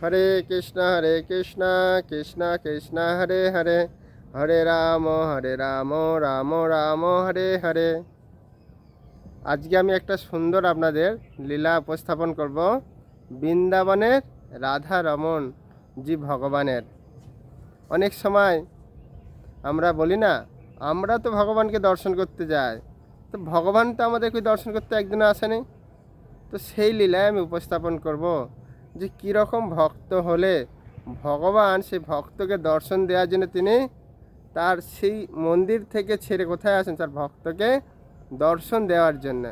হরে কৃষ্ণ হরে কৃষ্ণ কৃষ্ণ কৃষ্ণ, হরে হরে। হরে রাম হরে রাম রাম রাম, হরে হরে। আজকে আমি একটা সুন্দর আপনাদের লীলা উপস্থাপন করব। বৃন্দাবনের রাধা রমন জি ভগবানের। অনেক সময় আমরা বলি না, আমরা তো ভগবানকে দর্শন করতে যাই। তো ভগবান তো আমাদেরকে দর্শন করতে একদিনও আসেনি। তো সেই লীলায় আমি উপস্থাপন করব। যে কীরকম ভক্ত হলে ভগবান সেই ভক্তকে দর্শন দেওয়ার জন্য তিনি তার সেই মন্দির থেকে ছেড়ে কোথায় আসেন? তার ভক্তকে দর্শন দেওয়ার জন্য।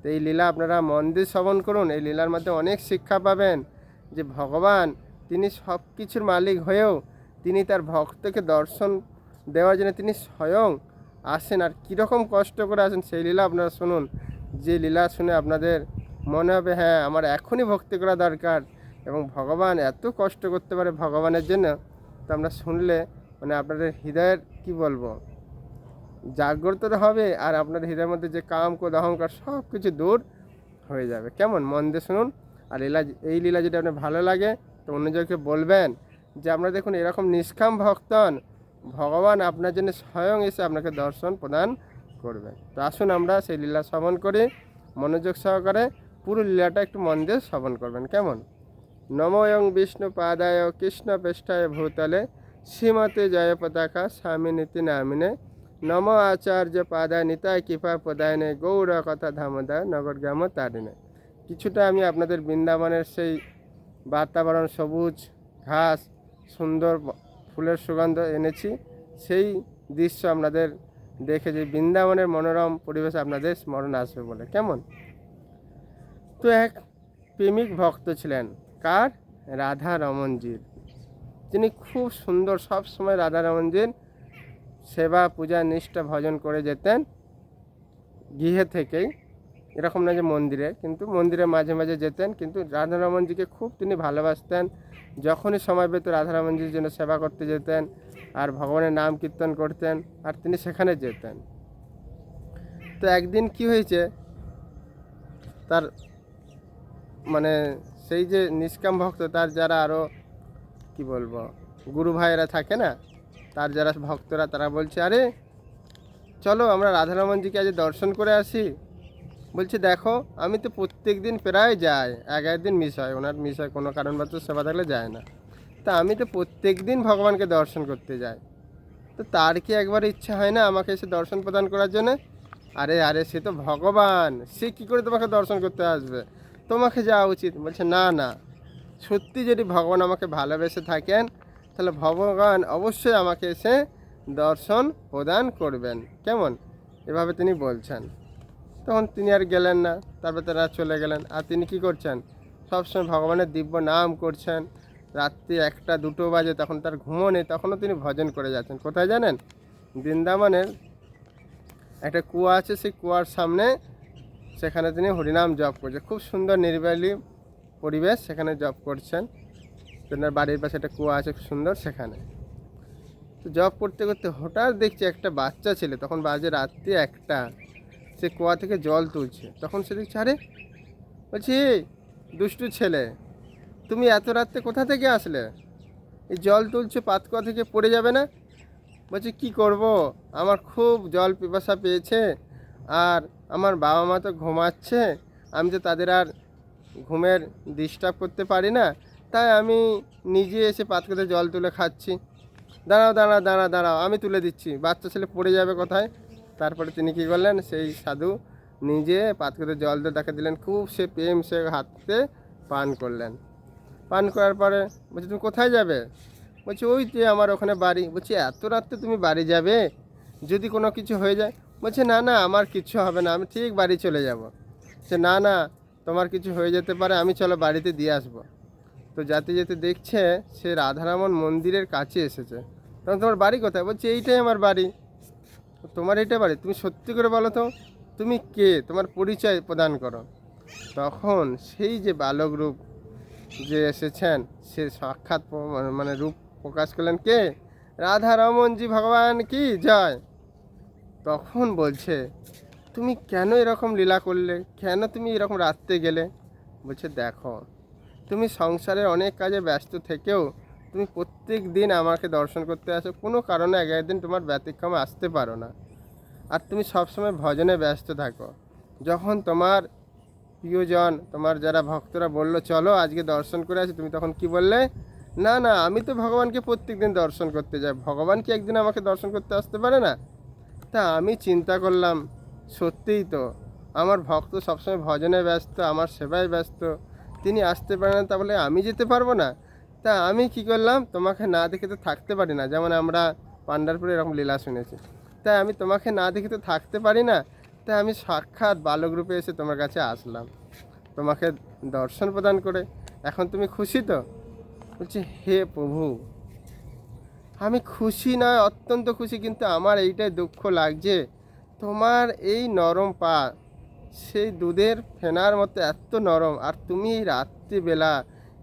তো এই লীলা আপনারা মন্দির শ্রবণ করুন। এই লীলার মধ্যে অনেক শিক্ষা পাবেন যে ভগবান তিনি সব কিছুর মালিক হয়েও তিনি তার ভক্তকে দর্শন দেওয়ার জন্য তিনি স্বয়ং আসেন। আর কীরকম কষ্ট করে আসেন সেই লীলা আপনারা শুনুন। যে লীলা শুনে আপনাদের মনে হবে হ্যাঁ আমার এখনই ভক্তি করা দরকার এবং ভগবান এত কষ্ট করতে পারে ভগবানের জন্য। তো আমরা শুনলে মানে আপনাদের হৃদয়ের কি বলব? জাগ্রত হবে আর আপনার হৃদয়ের মধ্যে যে কাম, ক্রোধ, অহংকার সব কিছু দূর হয়ে যাবে। কেমন? মন দিয়ে শুনুন। আর লীলা, এই লীলা যদি আপনার ভালো লাগে, তো অন্যজনকে বলবেন যে আপনারা দেখুন এরকম নিষ্কাম ভক্তন। ভগবান আপনার জন্য স্বয়ং এসে আপনাকে দর্শন প্রদান করবেন। তো আসুন আমরা সেই লীলা শ্রবণ করি, মনোযোগ সহকারে। পুরো লীলাটা একটু মন দিয়ে শ্রবণ করবেন, কেমন? নময়ং বিষ্ণু পাদায় কৃষ্ণ পৃষ্ঠায় ভূতলে শ্রীমতে জয় পতাকা স্বামী নীতি নামিনে। নম আচার্য পাদায় নিতায় কৃপা পদায়নে গৌর কথা ধামদায় নগর গ্রাম তারিণে। কিছুটা আমি আপনাদের বৃন্দাবনের সেই বাতাবরণ সবুজ ঘাস, সুন্দর ফুলের সুগন্ধ এনেছি, সেই দৃশ্য আপনাদের দেখে যে বৃন্দাবনের মনোরম পরিবেশ আপনাদের স্মরণ আসবে বলে, কেমন? তো এক প্রেমিক ভক্ত ছিলেন, কার? রাধা রমনজির তিনি খুব সুন্দর, সব সময় রাধা রমনজির সেবা, পূজা, নিষ্ঠা, ভজন করে যেতেন। গৃহে থেকেই, এরকম না যে মন্দিরে, কিন্তু মন্দিরে মাঝে মাঝে যেতেন, কিন্তু রাধারমনজিকে খুব তিনি ভালোবাসতেন। যখনই সময় পেত রাধারমনজির জন্য সেবা করতে যেতেন আর ভগবানের নাম কীর্তন করতেন আর তিনি সেখানে যেতেন। তো একদিন কি হয়েছে? তার মানে সেই যে নিষ্কাম ভক্ত, তার যারা আরও কি বলব, গুরু ভাইয়েরা থাকে না, তার যারা ভক্তরা, তারা বলছে, আরে, চলো আমরা রাধারমনজিকে আজ দর্শন করে আসি। বলছে, দেখো, আমি তো প্রত্যেক দিন প্রায় যাই, এক এক দিন মিস হয়, ওনার মিস হয়, কোনো কারণবশত সেবা থাকলে যায় না। তা আমি তো প্রত্যেক দিন ভগবানকে দর্শন করতে যাই। তো তার কি একবার ইচ্ছা হয় না আমাকে এসে দর্শন প্রদান করার জন্য? আরে আরে, সে তো ভগবান, সে কী করে তোমাকে দর্শন করতে আসবে? তোমাকে যাওয়া উচিত। বলছে, না না। সত্যি যদি ভগবান আমাকে ভালোবেসে থাকেন, তাহলে ভগবান অবশ্যই আমাকে এসে দর্শন প্রদান করবেন। কেমন? এভাবে তিনি বলছেন। তখন তিনি আর গেলেন না। তারপর তারা চলে গেলেন। আর তিনি কি করছেন? সবসময় ভগবানের দিব্য নাম করছেন। রাত্রি একটা, দুটো বাজে, তখন তার ঘুমও নেই। তখনও তিনি ভজন করে যাচ্ছেন। কোথায় জানেন? বৃন্দাবনের একটা কুয়া আছে। সেই কুয়ার সামনে সেখানে তিনি হরিনাম জপ করছেন। খুব সুন্দর নির্বালী পরিবেশ সেখানে জপ করছেন। তেনার বাড়ির পাশে একটা কুয়া আছে, খুব সুন্দর সেখানে। তো জব করতে করতে হঠাৎ দেখছি একটা বাচ্চা ছেলে, তখন বাজে রাত্রি একটা, সে কুয়া থেকে জল তুলছে। তখন সে দেখছে, আরে! বলছি দুষ্টু ছেলে, তুমি এত রাত্রে কোথা থেকে আসলে? এই জল তুলছো পাতকুয়া থেকে, পড়ে যাবে না? বলছে, কি করব? আমার খুব জল পিপাসা পেয়েছে, আর আমার বাবা মা তো ঘুমাচ্ছে, আমি তো তাদের আর ঘুমের ডিস্টার্ব করতে পারি না, তাই আমি নিজে এসে পাতকুয়াতে জল তুলে খাচ্ছি। দাঁড়াও দাঁড়াও দাঁড়া দাঁড়াও, আমি তুলে দিচ্ছি। বাচ্চা ছেলে পড়ে যাবে কোথায়? তারপরে তিনি কী করলেন? সেই সাধু নিজে পাতকুয়াতে জল দিয়ে তাকে দিলেন। খুব সে প্রেম, সে হাতে পান করলেন। পান করার পরে বলছি, তুমি কোথায় যাবে? বলছি, ওই যে আমার ওখানে বাড়ি। বলছি, এত রাত্রে তুমি বাড়ি যাবে? যদি কোনো কিছু হয়ে যায় বলছে, না না, আমার কিছু হবে না, আমি ঠিক বাড়ি চলে যাব। সে না না, তোমার কিছু হয়ে যেতে পারে, আমি চলো বাড়িতে দিয়ে আসব। তো যাতে যেতে দেখছে, সে রাধারামন মন্দিরের কাছে এসেছে। তখন তোমার বাড়ি কোথায়? বলছে, এইটাই আমার বাড়ি। তোমার এইটা বাড়ি? তুমি সত্যি করে বলো তো, তুমি কে? তোমার পরিচয় প্রদান করো। তখন সেই যে বালক রূপ যে এসেছেন, সে সাক্ষাৎ মানে রূপ প্রকাশ করলেন কে? রাধা রমনজি ভগবান কি? জয়। তখন বলছে, তুমি কেন এরকম লীলা করলে? কেন তুমি এরকম রাত্রে গেলে? বলছে, দেখো, তুমি সংসারের অনেক কাজে ব্যস্ত থেকেও তুমি প্রত্যেক দিন আমাকে দর্শন করতে আসো। কোনো কারণে এক একদিন তোমার ব্যতিক্রমে আসতে পারো না। আর তুমি সবসময় ভজনে ব্যস্ত থাকো। যখন তোমার প্রিয়জন, তোমার যারা ভক্তরা বলল, চলো আজকে দর্শন করে আসি, তুমি তখন কি বললে? না না, আমি তো ভগবানকে প্রত্যেক দিন দর্শন করতে যাই। ভগবান কি একদিন আমাকে দর্শন করতে আসতে পারে না? তা আমি চিন্তা করলাম, সত্যিই তো। আমার ভক্ত সবসময় ভজনে ব্যস্ত, আমার সেবায় ব্যস্ত। তিনি আসতে পারেন না তা বলে আমি যেতে পারব না? তা আমি কি করলাম, তোমাকে না দেখে তো থাকতে পারি না। যেমন আমরা পান্ডারপুরে এরকম লীলা শুনেছি। তাই আমি তোমাকে না দেখে তো থাকতে পারি না? তাই আমি সাক্ষাৎ বালক রূপে এসে তোমার কাছে আসলাম। তোমাকে দর্শন প্রদান করে। এখন তুমি খুশি তো? বলছি, হে প্রভু আমি খুশি না অত্যন্ত খুশি, কিন্তু আমার এইটাই দুঃখ লাগছে। তোমার এই নরম পা, সেই দুধের ফেনার মতো এত নরম, আর তুমি এই রাত্রিবেলা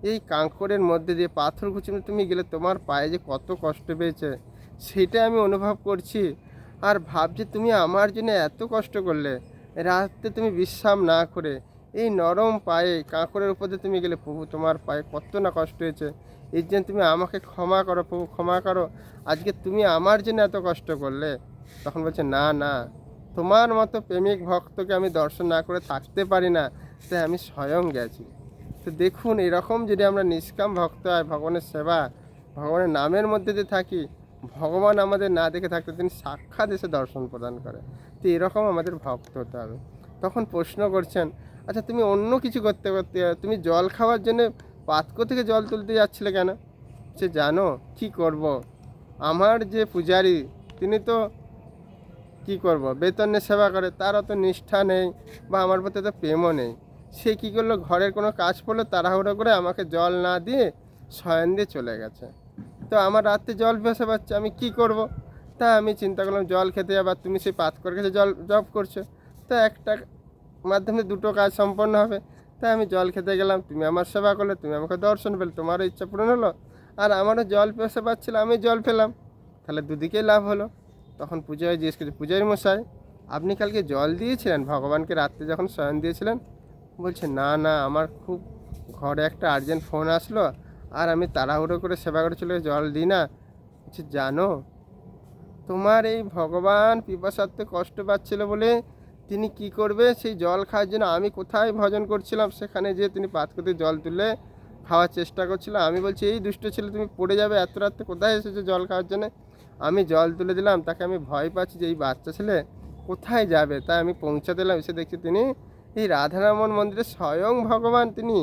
এই কাঁকড়ের মধ্যে দিয়ে পাথর কুচিনে তুমি গেলে তোমার পায়ে যে কত কষ্ট পেয়েছে সেটা আমি অনুভব করছি। আর ভাবছি তুমি আমার জন্য এত কষ্ট করলে রাত্রে তুমি বিশ্রাম না করে এই নরম পায়ে কাঁকড়ের উপর তুমি গেলে প্রভু, তোমার পায়ে কত না কষ্ট হয়েছে। এর জন্য তুমি আমাকে ক্ষমা করো প্রভু, ক্ষমা করো। আজকে তুমি আমার জন্য এত কষ্ট করলে। তখন বলছে, না না। তোমার মতো প্রেমিক ভক্তকে আমি দর্শন না করে থাকতে পারি না। তাই আমি স্বয়ং গেছি। তো দেখুন, এরকম যদি আমরা নিষ্কাম ভক্ত হয়, ভগবানের সেবা, ভগবানের নামের মধ্যে যে থাকি, ভগবান আমাদের না দেখে থাকতে তিনি সাক্ষাৎ এসে দর্শন প্রদান করে। তো এরকম আমাদের ভক্ত হতে হবে। তখন প্রশ্ন করছেন আচ্ছা তুমি অন্য কিছু করতে করতে, তুমি জল খাওয়ার জন্য পাতকো থেকে জল তুলতে যাচ্ছিলে কেন? সে জানো, কি করব? আমার যে পূজারি, তিনি তো কি করব? বেতনের সেবা করে তার অত নিষ্ঠা নেই বা আমার প্রতি তো প্রেমও নেই। সে কী করল? ঘরের কোনো কাজ পড়ল, তাড়াহুড়ো করে আমাকে জল না দিয়ে শয়ন দিয়ে চলে গেছে। তো আমার রাত্রে জল ভেসে পাচ্ছে, আমি কি করব? তা আমি চিন্তা করলাম, জল খেতে আবার তুমি সেই পাত করে গেছে জল জব করছ। তা একটা মাধ্যমে দুটো কাজ সম্পন্ন হবে। তাই আমি জল খেতে গেলাম, তুমি আমার সেবা করলে, তুমি আমাকে দর্শন পেলে, তোমারও ইচ্ছা পূরণ হলো। আর আমারও জল পেশে পাচ্ছিল, আমি জল পেলাম। তাহলে দুদিকেই লাভ হলো। তখন পূজায় জিজ্ঞেস করছি পূজারি মশাই, আপনি কালকে জল দিয়েছিলেন? ভগবানকে রাত্রে যখন শয়ন দিয়েছিলেন? বলছে, না না, আমার খুব ঘরে একটা আর্জেন্ট ফোন আসলো, আর আমি তাড়াহুড়ো করে সেবা করে চলে জল দিই না। বলছে, জানো, তোমার এই ভগবান পিপাসার্থে কষ্ট পাচ্ছিল বলে তিনি কি করবে? সেই জল খাওয়ার জন্য আমি কোথায় ভজন করছিলাম? সেখানে যে তিনি পাতকুতে জল তুলে খাওয়ার চেষ্টা করছিল আমি বলছি, এই দুষ্ট ছেলে, তুমি পড়ে যাবে এত রাত্রে, কোথায় এসেছ জল খাওয়ার জন্য? আমি জল তুলে দিলাম, তাকে আমি ভয় পাচ্ছি যে, এই বাচ্চা ছেলে কোথায় যাবে? তাই আমি পৌঁছাতে দিলাম এসে দেখছি তিনি, এই রাধারামন মন্দিরে স্বয়ং ভগবান তিনি।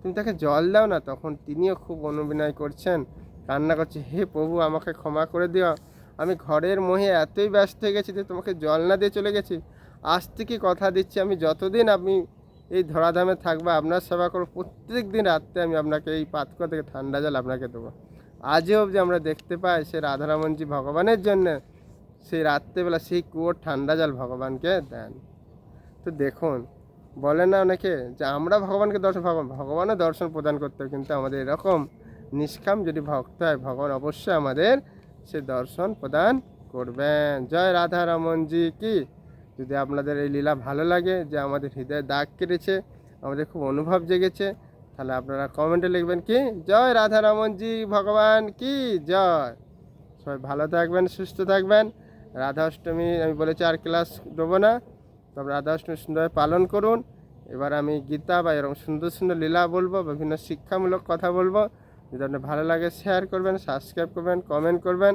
তুমি তাকে জল দাও না, তখন তিনিও খুব অনুবিনয় করছেন। কান্না করছে, হে প্রভু, আমাকে ক্ষমা করে দিও। আমি ঘরের মোহে এতই ব্যস্ত হয়ে গেছি যে, তোমাকে জল না দিয়ে চলে গেছি। আজ থেকে কথা দিচ্ছি, আমি যতদিন আপনি এই ধরাধামে থাকব, আপনার সেবা করব, প্রত্যেক দিন রাত্রে আমি আপনাকে এই পাতকুয়া থেকে ঠান্ডা জল আপনাকে দেবো। আজও অবধি আমরা দেখতে পাই সে রাধারামনজি ভগবানের জন্য সেই রাত্রেবেলা সেই কুয়োর ঠান্ডা জল ভগবানকে দেন। তো দেখুন, বলে না অনেকে যে আমরা ভগবানকে দর্শন, ভগবান, ভগবানও দর্শন প্রদান করতে হবে কিন্তু আমাদের এরকম নিষ্কাম যদি ভক্ত হয়, ভগবান অবশ্যই আমাদের সে দর্শন প্রদান করবেন। জয় রাধা রমনজি কি? যদি আপনাদের এই লীলা ভালো লাগে যে আমাদের হৃদয়ে দাগ কেটেছে, আমাদের খুব অনুভব জেগেছে, তাহলে আপনারা কমেন্টে লিখবেন কি, জয় রাধা রমনজি ভগবান কি জয়? সবাই ভালো থাকবেন, সুস্থ থাকবেন। রাধা অষ্টমী আমি বলেছি আর ক্লাস দেবো না। তবে রাধা অষ্টমী সুন্দরভাবে পালন করুন। এবার আমি গীতা বা এরকম সুন্দর সুন্দর লীলা বলব বিভিন্ন শিক্ষামূলক কথা বলব। যদি আপনার ভালো লাগে শেয়ার করবেন সাবস্ক্রাইব করবেন কমেন্ট করবেন।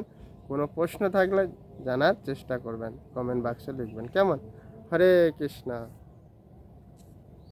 কোনো প্রশ্ন থাকলে জানার চেষ্টা করবেন। কমেন্ট বাক্সে লিখবেন। কেমন? হরে কৃষ্ণা।